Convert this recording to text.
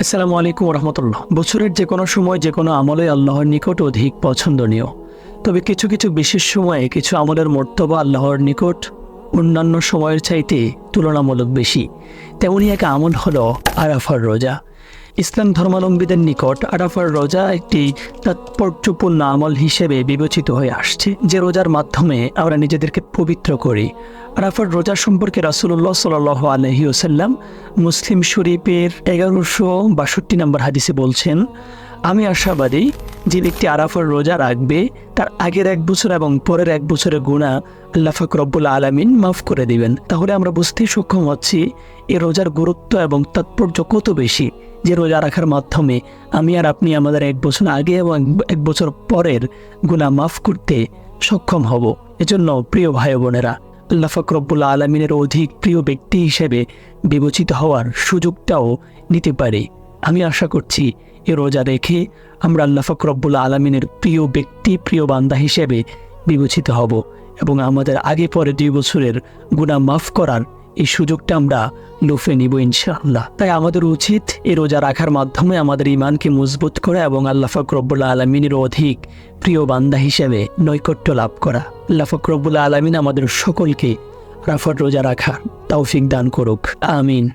আসসালামু আলাইকুম রহমতুল্লাহ বছরের যে কোনো সময় যে কোনো আমলে আল্লাহর নিকট অধিক পছন্দনীয়। তবে কিছু কিছু বিশেষ সময়ে কিছু আমলের মর্তবা আল্লাহর নিকট অন্যান্য সময়ের চাইতে তুলনামূলক বেশি। তেমনই এক আমল হল আরাফার রোজা। ইসলাম ধর্মাবলম্বীদের নিকট আরাফার রোজা একটি তাৎপর্যপূর্ণ আমল হিসেবে বিবেচিত হয়ে আসছে, যে রোজার মাধ্যমে আমরা নিজেদেরকে পবিত্র করি। আরাফার রোজা সম্পর্কে রাসুল্লাহ সাল আলহি ওসাল্লাম মুসলিম শরীফের এগারোশো বাষট্টি নম্বর হাদিসে বলছেন, আমি আশাবাদী যে ব্যক্তি আরাফার রোজা রাখবে, তার আগের এক বছর এবং পরের এক বছরের গুণা আল্লাহ ফাকরবুল আলমিন মাফ করে দিবেন। তাহলে আমরা বুঝতেই সক্ষম হচ্ছি, এ রোজার গুরুত্ব এবং তাৎপর্য কত বেশি? যে রোজা রাখার মাধ্যমে আমি আর আপনি আমাদের এক বছর আগে এবং এক বছর পরের গুণা মাফ করতে সক্ষম হব। এজন্য প্রিয় ভাই বোনেরা, আল্লাহ ফকরবুল আলমিনের অধিক প্রিয় ব্যক্তি হিসেবে বিবেচিত হওয়ার সুযোগটাও নিতে পারি। আমি আশা করছি এ রোজা রেখে আমরা আল্লাহ ফকরবুল আলমিনের প্রিয় ব্যক্তি, প্রিয় বান্দা হিসেবে বিবেচিত হব এবং আমাদের আগে পরে দুই বছরের গুণা মাফ করার এই সুযোগটা আমরা লুফে নিব ইনশাআল্লাহ। তাই আমাদের উচিত এই রোজা রাখার মাধ্যমে আমাদের ইমানকে মজবুত করা এবং আল্লাহ ফকরবুল্লা আলমিনের অধিক প্রিয় বান্দা হিসেবে নৈকট্য লাভ করা। আল্লাহ ফকরবুল্লা আলমিন আমাদের সকলকে রাফার রোজা রাখার তৌফিক দান করুক। আমিন।